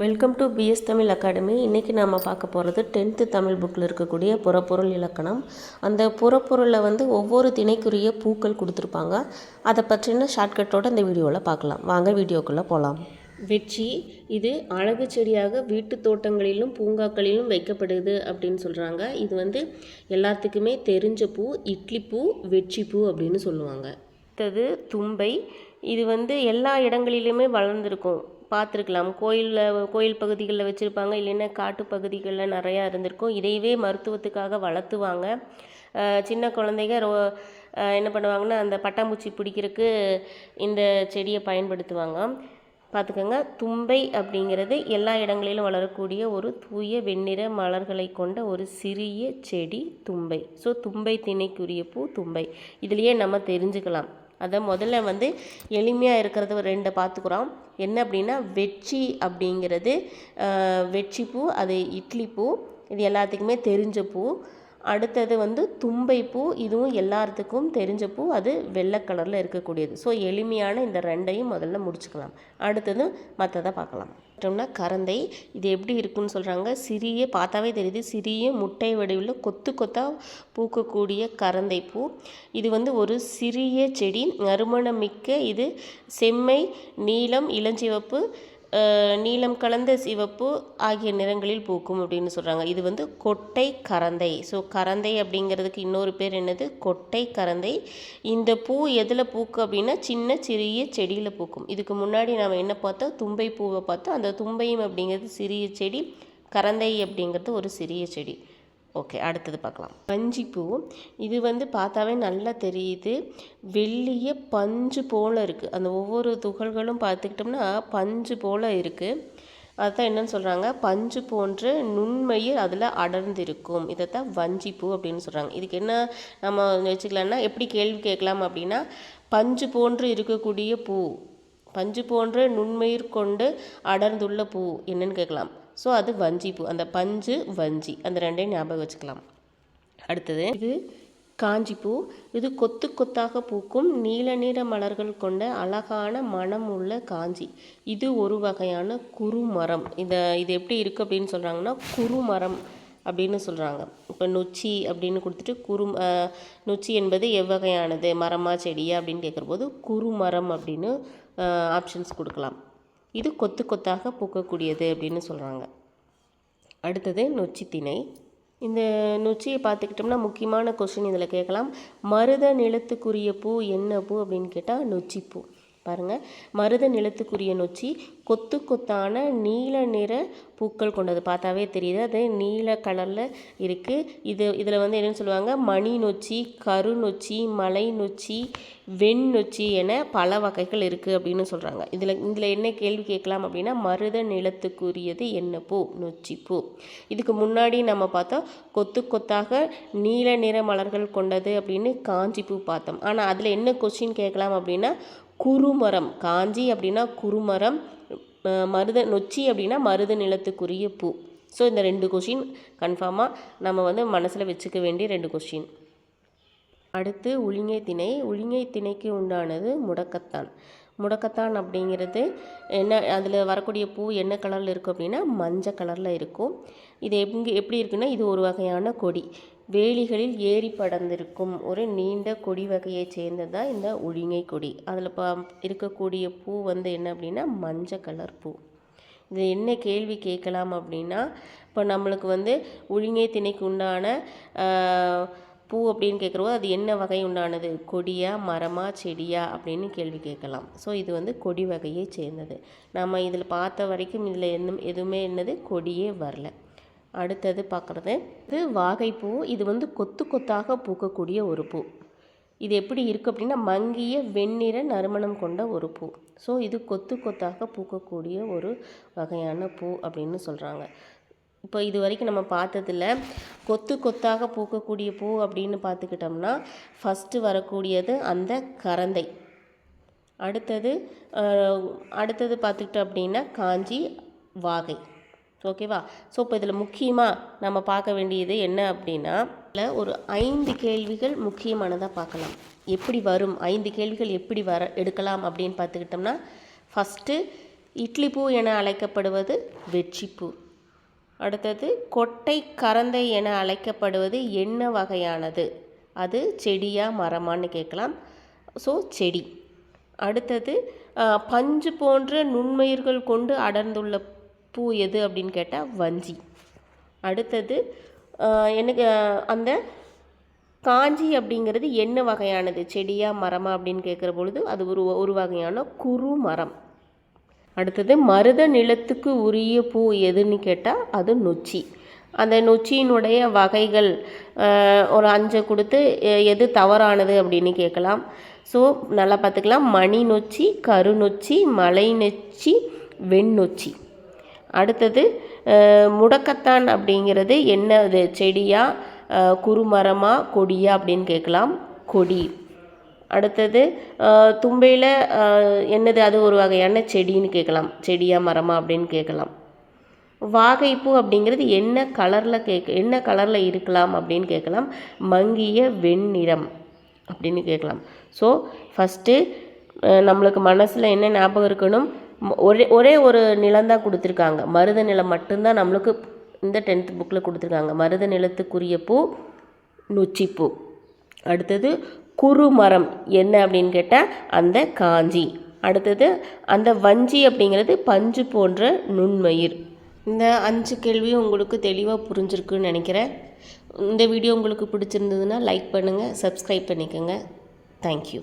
Welcome to BS Tamil academy இன்றைக்கி நாம் பார்க்க போகிறது டென்த்து தமிழ் புக்கில் இருக்கக்கூடிய புறப்பொருள் இலக்கணம். அந்த புறப்பொருளில் வந்து ஒவ்வொரு திணைக்குரிய பூக்கள் கொடுத்துருப்பாங்க. அதை பற்றின ஷார்ட்கட்டோட இந்த வீடியோவில் பார்க்கலாம். வாங்க வீடியோக்குள்ளே போகலாம் வெற்றி இது அழகு செடியாக வீட்டு தோட்டங்களிலும் பூங்காக்களிலும் வைக்கப்படுது அப்படின்னு சொல்கிறாங்க இது வந்து எல்லாத்துக்குமே தெரிஞ்ச பூ இட்லி பூ வெற்றி பூ அப்படின்னு சொல்லுவாங்க. அடுத்தது தும்பை. இது வந்து எல்லா இடங்களிலுமே வளர்ந்துருக்கும். பார்த்துருக்கலாம். கோயிலில் கோயில் பகுதிகளில் வச்சுருப்பாங்க. இல்லைன்னா காட்டு பகுதிகளில் நிறையா இருந்திருக்கும். இதையவே மருத்துவத்துக்காக வளர்த்துவாங்க. சின்ன குழந்தைங்க ரோ என்ன பண்ணுவாங்கன்னா அந்த பட்டாம்பூச்சி பிடிக்கிறதுக்கு இந்த செடியை பயன்படுத்துவாங்க. பார்த்துக்கோங்க. தும்பை அப்படிங்கிறது எல்லா இடங்களிலும் வளரக்கூடிய ஒரு தூய வெண்ணிற மலர்களை கொண்ட ஒரு சிறிய செடி தும்பை. ஸோ தும்பை திணைக்குரிய பூ தும்பை. இதுலேயே நம்ம தெரிஞ்சுக்கலாம். அதை முதல்ல வந்து எளிமையாக இருக்கிறது ஒரு ரெண்டை பார்த்துக்குறோம் என்ன அப்படின்னா வெற்றி அப்படிங்கிறது வெற்றி பூ அது இட்லி பூ இது எல்லாத்துக்குமே தெரிஞ்ச பூ. அடுத்தது வந்து தும்பை பூ இதுவும் எல்லாத்துக்கும் தெரிஞ்ச பூ அது வெள்ளை கலரில் இருக்கக்கூடியது. ஸோ எளிமையான இந்த ரெண்டையும் முதல்ல முடிச்சுக்கலாம். அடுத்தது மற்றதை பார்க்கலாம். பார்த்தோம்னா கரந்தை. இது எப்படி இருக்குன்னு சொல்கிறாங்க சிறிய பார்த்தாவே தெரியுது சிறிய முட்டை வடிவில் கொத்து கொத்தாக பூக்கக்கூடிய கரந்தை பூ. இது வந்து ஒரு சிறிய செடி. நறுமணமிக்க இது. செம்மை நீலம் இளஞ்சிவப்பு நீலம் கலந்த சிவப்பு ஆகிய நிறங்களில் பூக்கும் அப்படின்னு சொல்கிறாங்க இது வந்து கொட்டை கரந்தை. ஸோ கரந்தை அப்படிங்கிறதுக்கு இன்னொரு பேர் என்னது? கொட்டை கரந்தை. இந்த பூ எதில் பூக்கும் அப்படின்னா சின்ன சிறிய செடியில் பூக்கும். இதுக்கு முன்னாடி நாம் என்ன பார்த்தோம்? தும்பை பூவை பார்த்தோம். அந்த தும்பையும் அப்படிங்கிறது சிறிய செடி கரந்தை அப்படிங்கிறது ஒரு சிறிய செடி. ஓகே அடுத்தது பார்க்கலாம். பஞ்சி இது வந்து பார்த்தாவே நல்லா தெரியுது. வெள்ளிய பஞ்சு போல் இருக்குது அந்த ஒவ்வொரு துகள்களும் பார்த்துக்கிட்டோம்னா பஞ்சு போல் இருக்குது அதுதான் என்னன்னு சொல்கிறாங்க பஞ்சு போன்ற நுண்மயிர் அதில் அடர்ந்திருக்கும். இதைத்தான் வஞ்சிப்பூ அப்படின்னு சொல்கிறாங்க இதுக்கு என்ன நம்ம வச்சுக்கலாம்னா எப்படி கேள்வி கேட்கலாம் அப்படின்னா பஞ்சு போன்று இருக்கக்கூடிய பூ பஞ்சு போன்ற நுண்மயிர் கொண்டு அடர்ந்துள்ள பூ என்னன்னு கேட்கலாம். ஸோ அது வஞ்சி பூ. அந்த பஞ்சு வஞ்சி. அந்த ரெண்டையும் ஞாபகம் வச்சுக்கலாம். அடுத்தது இது காஞ்சிப்பூ இது கொத்து கொத்தாக பூக்கும் நீல நிற மலர்கள் கொண்ட அழகான மனம் உள்ள காஞ்சி. இது ஒரு வகையான குறுமரம் இந்த இது எப்படி இருக்குது அப்படின்னு சொல்கிறாங்கன்னா குறுமரம் அப்படின்னு சொல்கிறாங்க இப்போ நொச்சி அப்படின்னு கொடுத்துட்டு குறு நொச்சி என்பது எவ்வகையானது? மரமா செடியா அப்படின்னு கேட்குறபோது குறுமரம் அப்படின்னு ஆப்ஷன்ஸ் கொடுக்கலாம். இது கொத்து கொத்தாக பூக்கக்கூடியது அப்படின்னு சொல்கிறாங்க அடுத்தது நொச்சி திணை. இந்த நொச்சியை பார்த்துக்கிட்டோம்னா முக்கியமான கொஸ்டின் இதில் கேட்கலாம். மருத நிலத்துக்குரிய பூ என்ன பூ அப்படின்னு கேட்டால் நொச்சி பூ பாருங்கள் மருத நிலத்துக்குரிய நொச்சி கொத்து கொத்தான நீல நிற பூக்கள் கொண்டது. பார்த்தாவே தெரியுது. அது நீல கலரில் இருக்குது இது இதில் வந்து என்னென்னு சொல்லுவாங்க? மணி நொச்சி கரு நொச்சி மலை நொச்சி வெண் நொச்சி என பல வகைகள் இருக்குது அப்படின்னு சொல்கிறாங்க இதில் இதில் என்ன கேள்வி கேட்கலாம் அப்படின்னா மருத நிலத்துக்குரியது என்ன பூ? நொச்சி பூ. இதுக்கு முன்னாடி நம்ம பார்த்தோம் கொத்து கொத்தாக நீல நிற மலர்கள் கொண்டது அப்படின்னு காஞ்சி பூ பார்த்தோம். ஆனால் அதில் என்ன கொஸ்டின் கேட்கலாம் அப்படின்னா குறுமரம் காஞ்சி அப்படின்னா குறுமரம் மருத நொச்சி அப்படின்னா மருத நிலத்துக்குரிய பூ. ஸோ இந்த ரெண்டு கொஷின் கன்ஃபார்மாக நம்ம வந்து மனசில் வச்சுக்க வேண்டிய ரெண்டு கொஷின் அடுத்து உளிங்கை திணை. உளிங்கை திணைக்கு உண்டானது முடக்கத்தான். முடக்கத்தான் அப்படிங்கிறது. என்ன அதில் வரக்கூடிய பூ என்ன கலரில் இருக்கும் அப்படின்னா மஞ்சள் கலரில் இருக்கும். இது எங்கே எப்படி இருக்குன்னா இது ஒரு வகையான கொடி. வேலிகளில் ஏறி படர்ந்திருக்கும். ஒரு நீண்ட கொடி வகையை சேர்ந்தது தான் இந்த ஒழுங்கை கொடி. அதில் பா இருக்கக்கூடிய பூ வந்து என்ன அப்படின்னா மஞ்சள் கலர் பூ. இது என்ன கேள்வி கேட்கலாம் அப்படின்னா இப்போ நம்மளுக்கு வந்து ஒழுங்கை திணைக்கு உண்டான பூ அப்படின்னு கேட்குறவோ அது என்ன வகை உண்டானது? கொடியா மரமா செடியா அப்படின்னு கேள்வி கேட்கலாம். ஸோ இது வந்து கொடி வகையை சேர்ந்தது. நம்ம இதில் பார்த்த வரைக்கும் இதில் என்ன எதுவுமே என்னது? கொடியே வரல. அடுத்தது பார்க்குறது இது வாகைப்பூ. இது வந்து கொத்து கொத்தாக பூக்கக்கூடிய ஒரு பூ. இது எப்படி இருக்குது அப்படின்னா மங்கிய வெண்ணிற நறுமணம் கொண்ட ஒரு பூ. ஸோ இது கொத்து கொத்தாக பூக்கக்கூடிய ஒரு வகையான பூ அப்படின்னு சொல்கிறாங்க இப்போ இது வரைக்கும் நம்ம பார்த்ததில் கொத்து கொத்தாக பூக்கக்கூடிய பூ அப்படின்னு பார்த்துக்கிட்டோம்னா ஃபஸ்ட்டு வரக்கூடியது அந்த கரந்தை. அடுத்தது அடுத்தது பார்த்துக்கிட்டோம் அப்படின்னா காஞ்சி வாகை. ஓகேவா ஸோ இப்போ இதில் முக்கியமாக நம்ம பார்க்க வேண்டியது என்ன அப்படின்னா இதில் ஒரு ஐந்து கேள்விகள் முக்கியமானதாக பார்க்கலாம். எப்படி வரும்? ஐந்து கேள்விகள் எப்படி வர எடுக்கலாம் அப்படின்னு பார்த்துக்கிட்டோம்னா ஃபஸ்ட்டு இட்லி பூ என அழைக்கப்படுவது வெற்றிப்பூ. அடுத்தது கொட்டை கரந்தை என அழைக்கப்படுவது என்ன வகையானது? அது செடியா மரமான்னு கேட்கலாம். ஸோ செடி. அடுத்தது பஞ்சு போன்ற நுண்மயிர்கள் கொண்டு அடர்ந்துள்ள பூ எது அப்படின்னு கேட்டால் வஞ்சி. அடுத்தது எனக்கு அந்த காஞ்சி அப்படிங்கிறது என்ன வகையானது? செடியா மரமா அப்படின்னு கேட்குற பொழுது அது ஒரு ஒரு வகையான குறு மரம் அடுத்தது மருத நிலத்துக்கு உரிய பூ எதுன்னு கேட்டால் அது நொச்சி. அந்த நொச்சியினுடைய வகைகள் ஒரு அஞ்சை கொடுத்து எது தவறானது அப்படின்னு கேட்கலாம். ஸோ நல்லா பார்த்துக்கலாம். மணி நொச்சி கரு நொச்சி மலை நொச்சி வெண்ணொச்சி அடுத்தது முடக்கத்தான் அப்படிங்கிறது என்ன? அது செடியா குறுமரமாக கொடியா அப்படின்னு கேட்கலாம். கொடி. அடுத்தது தும்பையில் என்னது அது ஒரு வகையான செடின்னு கேட்கலாம். செடியா மரமா அப்படின்னு கேட்கலாம். வாகைப்பூ அப்படிங்கிறது என்ன கலரில் கேட்க என்ன கலரில் இருக்கலாம் அப்படின்னு கேட்கலாம். மங்கிய வெண்ணிறம் அப்படின்னு கேட்கலாம். ஸோ ஃபஸ்ட்டு நம்மளுக்கு மனசில் என்ன ஞாபகம் இருக்கணும்? ஒரே ஒரே ஒரு நிலம்தான் கொடுத்துருக்காங்க. மருத நிலம் மட்டும்தான் நம்மளுக்கு இந்த டென்த் புக்கில் கொடுத்துருக்காங்க. மருத நிலத்துக்குரிய பூ நொச்சிப்பூ. அடுத்தது குறுமரம் என்ன அப்படின்னு கேட்டால் அந்த காஞ்சி. அடுத்தது அந்த வஞ்சி அப்படிங்கிறது பஞ்சு போன்ற நுண்மயிர். இந்த அஞ்சு கேள்வியும் உங்களுக்கு தெளிவாக புரிஞ்சிருக்குன்னு நினைக்கிறேன். இந்த வீடியோ உங்களுக்கு பிடிச்சிருந்ததுன்னா லைக் பண்ணுங்கள் சப்ஸ்கிரைப் பண்ணிக்கோங்க. தேங்க்யூ